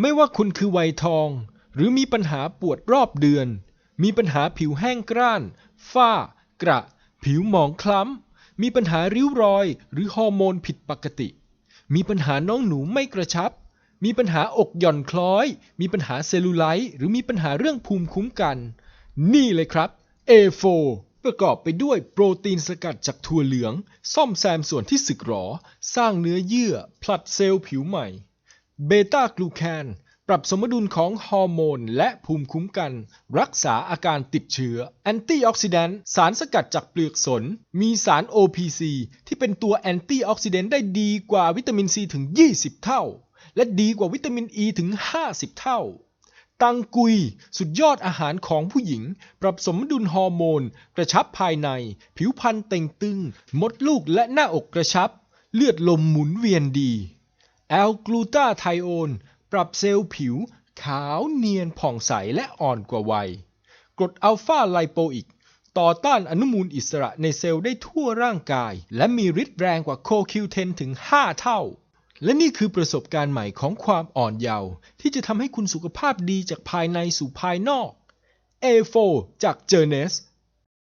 ไม่ว่าคุณคือวัยทอง หรือมีปัญหาปวดรอบเดือน มีปัญหาผิวแห้งกร้าน ฝ้า กระ ผิวหมองคล้ำ มีปัญหาริ้วรอย หรือฮอร์โมนผิดปกติ มีปัญหาน้องหนูไม่กระชับ มีปัญหาอกหย่อนคล้อย มีปัญหาเซลลูไลท์หรือมีปัญหาเรื่องภูมิคุ้มกัน นี่เลยครับ A4 ประกอบไปด้วยโปรตีนสกัดจากถั่วเหลือง ซ่อมแซมส่วนที่สึกหรอ สร้างเนื้อเยื่อ ผลัดเซลล์ผิวใหม่ เบต้ากลูแคนปรับสมดุลของฮอร์โมนและภูมิคุ้มกัน รักษาอาการติดเชื้อ แอนตี้ออกซิแดนต์สารสกัดจากเปลือกสน มีสาร OPC ที่เป็นตัวแอนตี้ออกซิแดนต์ได้ดีกว่าวิตามินซีถึง 20 เท่า และดีกว่าวิตามินอ e ีถึง 50 เท่า ตังกุย สุดยอดอาหารของผู้หญิง ปรับสมดุลฮอร์โมน กระชับภายใน ผิวพรรณเต่งตึง มดลูกและหน้าอกกระชับ เลือดลมหมุนเวียนดี แอลกลูตาไทโอน ปรับเซลล์ผิว ขาวเนียนผ่องใสและอ่อนกว่าวัย กรดอัลฟาไลโปอิก ต่อต้านอนุมูลอิสระในเซลล์ได้ทั่วร่างกาย และมีฤทธิ์แรงกว่าโคคิวเทนถึง 5 เท่า และนี่คือประสบการณ์ใหม่ของความอ่อนเยาว์ที่จะทำให้คุณสุขภาพดีจากภายในสู่ภายนอก A4 จาก j e r n e s